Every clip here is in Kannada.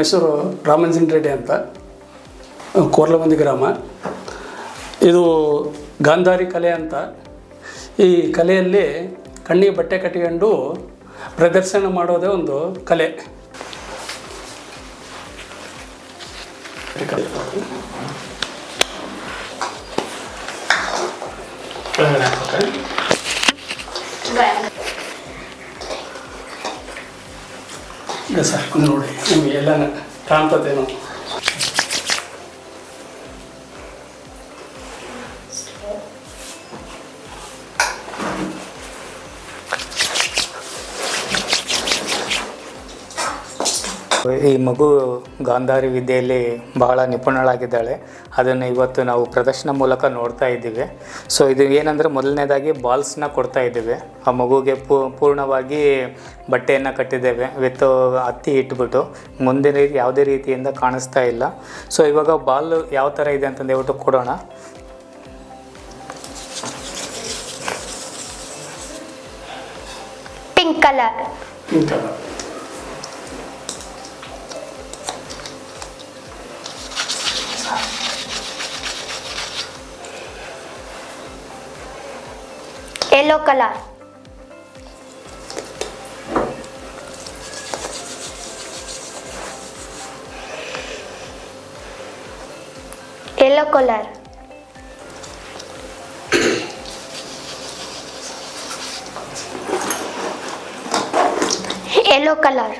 ಹೆಸರು ರಾಮಂಜನ್ ರೆಡ್ಡಿ ಅಂತ ಕೋರ್ಲಮಂದಿ ಗ್ರಾಮ. ಇದು ಗಾಂಧಾರಿ ಕಲೆ ಅಂತ. ಈ ಕಲೆಯಲ್ಲಿ ಕಣ್ಣಿಗೆ ಬಟ್ಟೆ ಕಟ್ಟಿಕೊಂಡು ಪ್ರದರ್ಶನ ಮಾಡೋದೇ ಒಂದು ಕಲೆ. ಈಗ ಸರ್ ನೋಡಿ ನಿಮಗೆ ಎಲ್ಲ ಕಾಣ್ತದೇನೋ. ಈ ಮಗು ಗಾಂಧಾರಿ ವಿದ್ಯೆಯಲ್ಲಿ ಬಹಳ ನಿಪುಣಳಾಗಿದ್ದಾಳೆ. ಅದನ್ನು ಇವತ್ತು ನಾವು ಪ್ರದರ್ಶನ ಮೂಲಕ ನೋಡ್ತಾ ಇದ್ದೀವಿ. ಸೊ ಇದು ಏನಂದರೆ ಮೊದಲನೇದಾಗಿ ಬಾಲ್ಸ್ನ ಕೊಡ್ತಾ ಇದ್ದೀವಿ. ಆ ಮಗುಗೆ ಪೂ ಪೂರ್ಣವಾಗಿ ಬಟ್ಟೆಯನ್ನು ಕಟ್ಟಿದ್ದೇವೆ ವಿತ್ ಹತ್ತಿ ಇಟ್ಬಿಟ್ಟು. ಮುಂದಿನ ರೀತಿ ಯಾವುದೇ ರೀತಿಯಿಂದ ಕಾಣಿಸ್ತಾ ಇಲ್ಲ. ಸೊ ಇವಾಗ ಬಾಲ್ ಯಾವ ಥರ ಇದೆ ಅಂತಂದು ಹೇಳ್ಬಿಟ್ಟು ಕೊಡೋಣ. Pink colour yellow color yellow color yellow color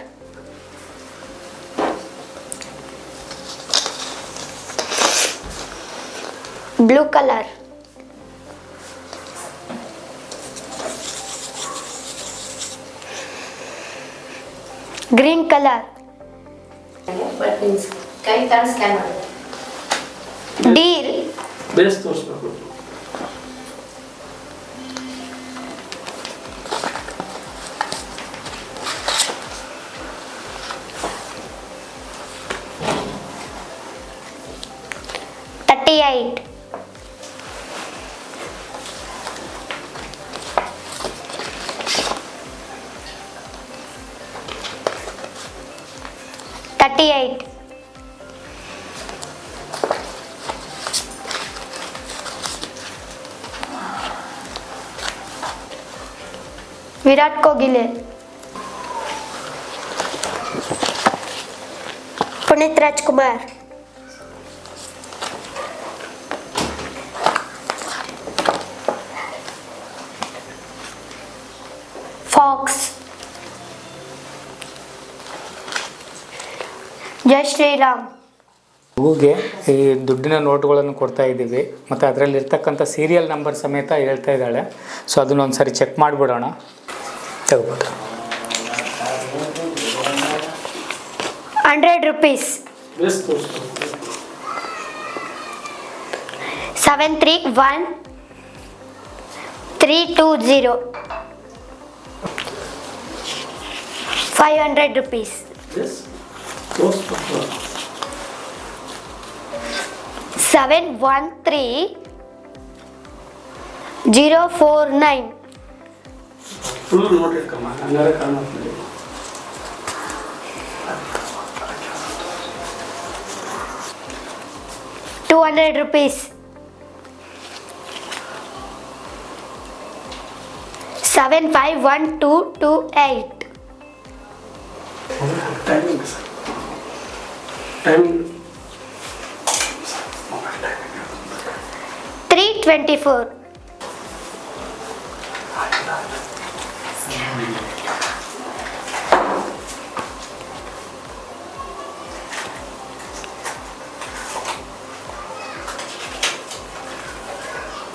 blue color green colour ಕೈ ತರ ಸ್ಕ್ಯಾನ್ ಮಾಡಿದೆ deer ಬೇಸ್ ತೋರಿಸ್ಬೇಕು थर्टी एट विराट कोहली पुनीत राजकुमार। ಜೈ ಶ್ರೀರಾಮ್. ಮಗುಗೆ ಈ ದುಡ್ಡಿನ ನೋಟುಗಳನ್ನು ಕೊಡ್ತಾ ಇದ್ದೀವಿ. ಮತ್ತು ಅದರಲ್ಲಿ ಇರ್ತಕ್ಕಂಥ ಸೀರಿಯಲ್ ನಂಬರ್ ಸಮೇತ ಹೇಳ್ತಾ ಇದ್ದಾಳೆ. ಸೊ ಅದನ್ನ ಒಂದು ಸರಿ ಚೆಕ್ ಮಾಡಿಬಿಡೋಣ. ತಗೋಬೋದು. Hundred rupees. Seven three one three two zero. Five hundred rupees. Base ತೋರಿಸ್ಬೇಕು seven one three zero four nine full ನೋಡಿರ್ಕಮ್ಮ ಹಂಗಾರೆ ಕಾಣುತ್ತೆ two hundred rupees seven five one two two eight timing sir timing three twenty four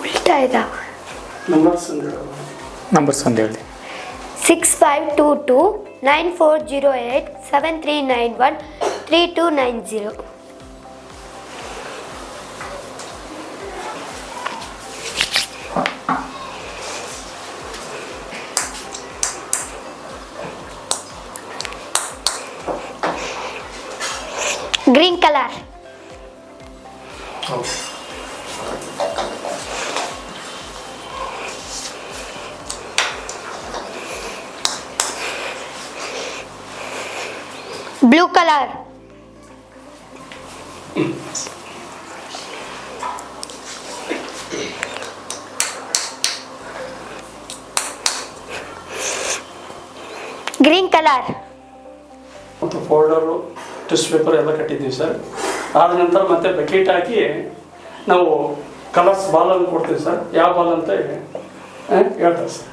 ಉಲ್ಟಾ ಇದಾವ ನಂಬರ್ಸ್ ಅಂದ್ರೆ ನಂಬರ್ಸ್ ಒಂದು ಹೇಳಿ six five two two nine four zero eight seven three nine one three two nine zero green colour ಹೌದು ಬ್ಲೂ ಕಲರ್ ಗ್ರೀನ್ ಕಲರ್ ಮತ್ತು ಫೋಲ್ಡರು ಟಿಸ್ಟ್ ಪೇಪರ್ ಎಲ್ಲ ಕಟ್ಟಿದ್ದೀವಿ ಸರ್. ಆದ ನಂತರ ಮತ್ತೆ ಬಕೆಟ್ ಹಾಕಿ ನಾವು ಕಲರ್ಸ್ ಬಾಲನ್ನು ಕೊಡ್ತೀವಿ ಸರ್. ಯಾವ ಬಾಲ್ ಅಂತ ಹೇಳ್ತಾರೆ sir.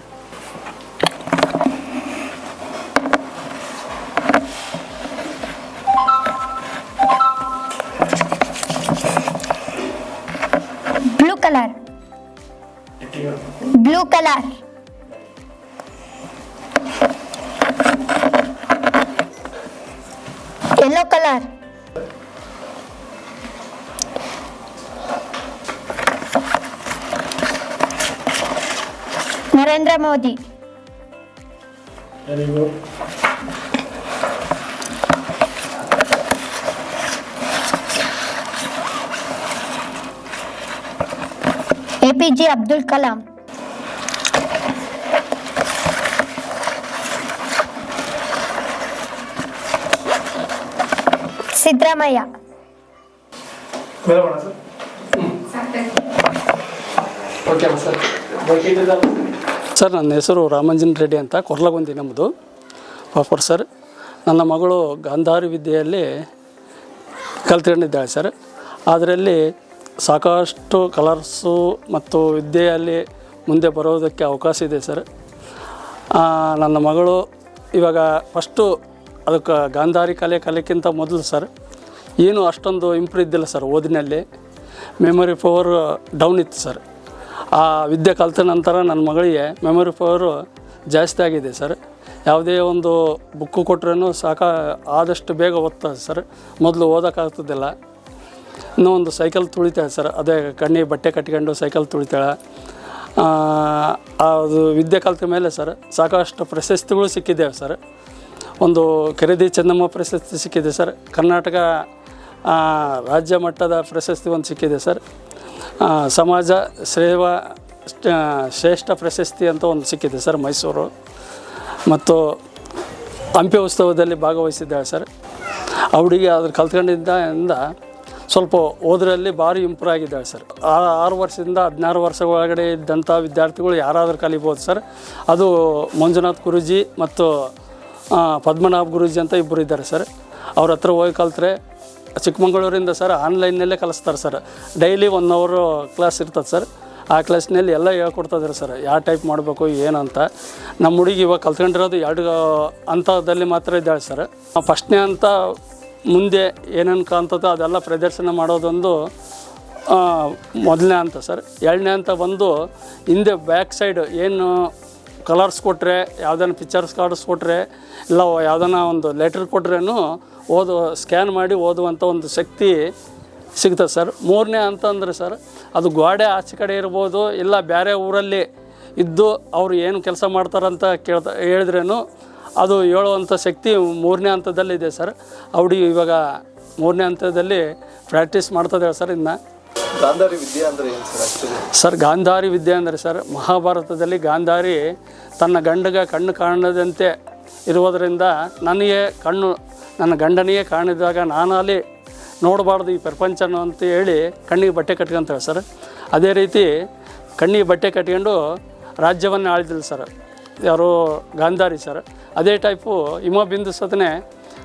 color. Blue color. Yellow color. Narendra Modi. P J Abdul Kalam Siddaramaiah sir ನನ್ನ ಹೆಸರು ರಾಮಂಜನ್ ರೆಡ್ಡಿ ಅಂತ ಕೊರ್ಲಗೊಂದಿ ನಮ್ಮದು. ಪಾಪರ್ ಸರ್ ನನ್ನ ಮಗಳು ಗಾಂಧಾರಿ ವಿದ್ಯೆಯಲ್ಲಿ ಕಲ್ತ್ಕೊಂಡಿದ್ದಾಳೆ ಸರ್ ಅದರಲ್ಲಿ ಸಾಕಷ್ಟು ಕಲರ್ಸು ಮತ್ತು ವಿದ್ಯೆಯಲ್ಲಿ ಮುಂದೆ ಬರೋದಕ್ಕೆ ಅವಕಾಶ ಇದೆ ಸರ್. ನನ್ನ ಮಗಳು ಇವಾಗ ಫಸ್ಟು ಅದಕ್ಕೆ ಗಾಂಧಾರಿ ಕಲೆ ಕಲೆಕ್ಕಿಂತ ಮೊದಲು ಸರ್, ಏನು ಅಷ್ಟೊಂದು ಇಂಪ್ರೂವ್ ಇದ್ದಿಲ್ಲ ಸರ್ ಓದಿನಲ್ಲಿ. ಮೆಮೊರಿ ಪವರ್ ಡೌನ್ ಇತ್ತು ಸರ್. ಆ ವಿದ್ಯೆ ಕಲಿತ ನಂತರ ನನ್ನ ಮಗಳಿಗೆ ಮೆಮೊರಿ ಪವರು ಜಾಸ್ತಿ ಆಗಿದೆ ಸರ್. ಯಾವುದೇ ಒಂದು ಬುಕ್ಕು ಕೊಟ್ರೂ ಸಾಕ ಆದಷ್ಟು ಬೇಗ ಓದ್ತದೆ ಸರ್. ಮೊದಲು ಓದೋಕ್ಕಾಗ್ತದಿಲ್ಲ. ಇನ್ನೂ ಒಂದು ಸೈಕಲ್ ತುಳಿತಾಳೆ ಸರ್. ಅದೇ ಕಣ್ಣಿಗೆ ಬಟ್ಟೆ ಕಟ್ಕೊಂಡು ಸೈಕಲ್ ತುಳಿತಾಳೆ. ಅದು ವಿದ್ಯೆ ಕಲಿತ ಮೇಲೆ ಸರ್ ಸಾಕಷ್ಟು ಪ್ರಶಸ್ತಿಗಳು ಸಿಕ್ಕಿದ್ದೇವೆ ಸರ್. ಒಂದು ಖರೀದಿ ಚೆನ್ನಮ್ಮ ಪ್ರಶಸ್ತಿ ಸಿಕ್ಕಿದೆ ಸರ್. ಕರ್ನಾಟಕ ರಾಜ್ಯ ಮಟ್ಟದ ಪ್ರಶಸ್ತಿ ಒಂದು ಸಿಕ್ಕಿದೆ ಸರ್. ಸಮಾಜ ಸೇವಾ ಶ್ರೇಷ್ಠ ಪ್ರಶಸ್ತಿ ಅಂತ ಒಂದು ಸಿಕ್ಕಿದೆ ಸರ್ ಮೈಸೂರು. ಮತ್ತು ಹಂಪಿ ಉತ್ಸವದಲ್ಲಿ ಭಾಗವಹಿಸಿದ್ದಾಳೆ ಸರ್. ಆ ಹುಡುಗಿ ಅದ್ರ ಕಲ್ತ್ಕೊಂಡಿದ್ದರಿಂದ ಸ್ವಲ್ಪ ಓದರಲ್ಲಿ ಭಾರಿ ಇಂಪ್ರೂವ್ ಆಗಿದ್ದಾಳೆ ಸರ್ ಆರು ವರ್ಷದಿಂದ ಹದಿನಾರು ವರ್ಷ ಒಳಗಡೆ ಇದ್ದಂಥ ವಿದ್ಯಾರ್ಥಿಗಳು ಯಾರಾದರೂ ಕಲಿಬೋದು ಸರ್ ಅದು ಮಂಜುನಾಥ್ ಗುರೂಜಿ ಮತ್ತು ಪದ್ಮನಾಭ್ ಗುರೂಜಿ ಅಂತ ಇಬ್ಬರು ಇದ್ದಾರೆ ಸರ್ ಅವ್ರ ಹತ್ರ ಹೋಗಿ ಕಲ್ತ್ರೆ ಚಿಕ್ಕಮಗಳೂರಿಂದ ಸರ್ ಆನ್ಲೈನ್ನಲ್ಲೇ ಕಲಿಸ್ತಾರೆ ಸರ್ ಡೈಲಿ ಒನ್ ಅವರು ಕ್ಲಾಸ್ ಇರ್ತದೆ ಸರ್ ಆ ಕ್ಲಾಸ್ನಲ್ಲಿ ಎಲ್ಲ ಹೇಳ್ಕೊಡ್ತಾಯಿದ್ರು ಸರ್ ಯಾವ ಟೈಪ್ ಮಾಡಬೇಕು, ಏನು ಅಂತ. ನಮ್ಮ ಹುಡುಗಿ ಇವಾಗ ಕಲ್ತ್ಕೊಂಡಿರೋದು ಎರಡು ಹಂತದಲ್ಲಿ ಮಾತ್ರ ಇದ್ದಾಳೆ ಸರ್ ಫಸ್ಟ್ನೇ ಅಂತ ಮುಂದೆ ಏನೇನು ಕಾಣ್ತದೋ ಅದೆಲ್ಲ ಪ್ರದರ್ಶನ ಮಾಡೋದೊಂದು ಮೊದಲನೇ ಅಂತ ಸರ್. ಎರಡನೇ ಅಂತ ಬಂದು ಹಿಂದೆ ಬ್ಯಾಕ್ ಸೈಡ್ ಏನು ಕಲರ್ಸ್ ಕೊಟ್ಟರೆ ಯಾವುದಾನ ಪಿಕ್ಚರ್ಸ್ ಕಾರ್ಡ್ಸ್ ಕೊಟ್ಟರೆ ಇಲ್ಲ ಯಾವ್ದಾನ ಒಂದು ಲೆಟ್ರ್ ಕೊಟ್ರೇನು ಓದು, ಸ್ಕ್ಯಾನ್ ಮಾಡಿ ಓದುವಂಥ ಒಂದು ಶಕ್ತಿ ಸಿಗ್ತದೆ ಸರ್. ಮೂರನೇ ಅಂತಂದ್ರೆ ಸರ್, ಅದು ಗೋಡೆ ಆಚೆ ಕಡೆ ಇರ್ಬೋದು, ಇಲ್ಲ ಬೇರೆ ಊರಲ್ಲಿ ಇದ್ದು ಅವರು ಏನು ಕೆಲಸ ಮಾಡ್ತಾರಂತ ಕೇಳ್ತಾ ಹೇಳಿದ್ರೇನು ಅದು ಹೇಳುವಂಥ ಶಕ್ತಿ ಮೂರನೇ ಹಂತದಲ್ಲಿದೆ ಸರ್. ಅವಡಿ ಇವಾಗ ಮೂರನೇ ಹಂತದಲ್ಲಿ ಪ್ರಾಕ್ಟೀಸ್ ಮಾಡ್ತದೆ ಸರ್ ಇನ್ನು. ಗಾಂಧಾರಿ ವಿದ್ಯೆ ಅಂದರೆ ಏನು ಸರ್ ಸರ್ ಗಾಂಧಾರಿ ವಿದ್ಯೆ ಅಂದರೆ ಸರ್ ಮಹಾಭಾರತದಲ್ಲಿ ಗಾಂಧಾರಿ ತನ್ನ ಗಂಡಗ ಕಣ್ಣು ಕಾಣದಂತೆ ಇರುವುದರಿಂದ ನನಗೆ ಕಣ್ಣು ನನ್ನ ಗಂಡನಿಗೆ ಕಾಣಿದಾಗ ನಾನಲ್ಲಿ ನೋಡಬಾರ್ದು ಈ ಪ್ರಪಂಚನ ಅಂತ ಹೇಳಿ ಕಣ್ಣಿಗೆ ಬಟ್ಟೆ ಕಟ್ಕೊಂತಾಳೆ ಸರ್. ಅದೇ ರೀತಿ ಕಣ್ಣಿಗೆ ಬಟ್ಟೆ ಕಟ್ಕೊಂಡು ರಾಜ್ಯವನ್ನು ಆಳಿದ್ರು ಸರ್. ಯಾರು ಗಾಂಧಾರಿ ಸರ್. ಅದೇ ಟೈಪು ಹಿಮ ಬಿಂದು ಸತನೆ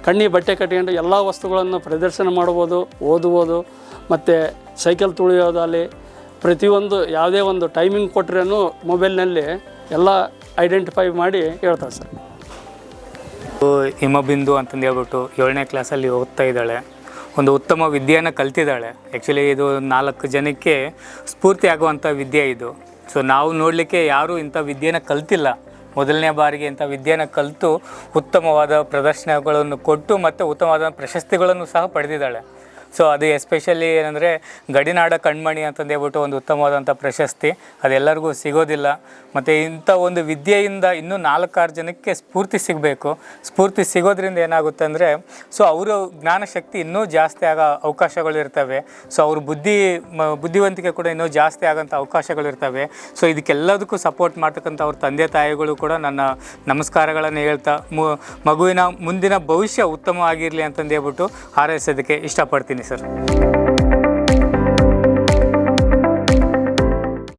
ಕಣ್ಣಿ ಬಟ್ಟೆ ಕಟ್ಕೊಂಡು ಎಲ್ಲ ವಸ್ತುಗಳನ್ನು ಪ್ರದರ್ಶನ ಮಾಡ್ಬೋದು ಓದುವುದು ಮತ್ತು ಸೈಕಲ್ ತುಳಿಯೋದಲ್ಲಿ ಪ್ರತಿಯೊಂದು ಯಾವುದೇ ಒಂದು ಟೈಮಿಂಗ್ ಕೊಟ್ರೂ ಮೊಬೈಲ್ನಲ್ಲಿ ಎಲ್ಲ ಐಡೆಂಟಿಫೈ ಮಾಡಿ ಹೇಳ್ತಾರೆ ಸರ್. ಹಿಮಬಿಂದು ಅಂತಂದು ಹೇಳ್ಬಿಟ್ಟು ಏಳನೇ ಕ್ಲಾಸಲ್ಲಿ ಓದ್ತಾ ಇದ್ದಾಳೆ. ಒಂದು ಉತ್ತಮ ವಿದ್ಯೆಯನ್ನು ಕಲ್ತಿದ್ದಾಳೆ. ಆ್ಯಕ್ಚುಲಿ ಇದು ನಾಲ್ಕು ಜನಕ್ಕೆ ಸ್ಫೂರ್ತಿ ಆಗುವಂಥ ವಿದ್ಯೆ ಇದು. ಸೊ ನಾವು ನೋಡಲಿಕ್ಕೆ ಯಾರೂ ಇಂಥ ವಿದ್ಯೆನ ಕಲ್ತಿಲ್ಲ. ಮೊದಲನೇ ಬಾರಿಗೆ ಇಂಥ ವಿದ್ಯೆಯನ್ನು ಕಲಿತು ಉತ್ತಮವಾದ ಪ್ರದರ್ಶನಗಳನ್ನು ಕೊಟ್ಟು ಮತ್ತು ಉತ್ತಮವಾದ ಪ್ರಶಸ್ತಿಗಳನ್ನು ಸಹ ಪಡೆದಿದ್ದಾಳೆ. ಸೊ ಅದು ಎಸ್ಪೆಷಲಿ ಏನಂದರೆ ಗಡಿನಾಡ ಕಣ್ಮಣಿ ಅಂತಂದೇಳ್ಬಿಟ್ಟು ಒಂದು ಉತ್ತಮವಾದಂಥ ಪ್ರಶಸ್ತಿ. ಅದೆಲ್ಲರಿಗೂ ಸಿಗೋದಿಲ್ಲ. ಮತ್ತು ಇಂಥ ಒಂದು ವಿದ್ಯೆಯಿಂದ ಇನ್ನೂ ನಾಲ್ಕಾರು ಜನಕ್ಕೆ ಸ್ಫೂರ್ತಿ ಸಿಗಬೇಕು. ಸ್ಫೂರ್ತಿ ಸಿಗೋದ್ರಿಂದ ಏನಾಗುತ್ತೆ ಅಂದರೆ ಸೊ ಅವರ ಜ್ಞಾನಶಕ್ತಿ ಇನ್ನೂ ಜಾಸ್ತಿ ಆಗೋ ಅವಕಾಶಗಳು ಇರ್ತವೆ. ಸೊ ಅವ್ರ ಬುದ್ಧಿ ಬುದ್ಧಿವಂತಿಕೆ ಕೂಡ ಇನ್ನೂ ಜಾಸ್ತಿ ಆಗೋಂಥ ಅವಕಾಶಗಳು ಇರ್ತವೆ. ಸೊ ಇದಕ್ಕೆಲ್ಲದಕ್ಕೂ ಸಪೋರ್ಟ್ ಮಾಡ್ತಕ್ಕಂಥ ಅವ್ರ ತಂದೆ, ತಾಯಿಗಳು ಕೂಡ ನನ್ನ ನಮಸ್ಕಾರಗಳನ್ನು ಹೇಳ್ತಾ ಮಗುವಿನ ಮುಂದಿನ ಭವಿಷ್ಯ ಉತ್ತಮವಾಗಿರಲಿ ಅಂತಂದೇಳ್ಬಿಟ್ಟು ಹಾರೈಸೋದಕ್ಕೆ ಇಷ್ಟಪಡ್ತೀನಿ. ಮಾಡ್ತೀನಿ ಸರ್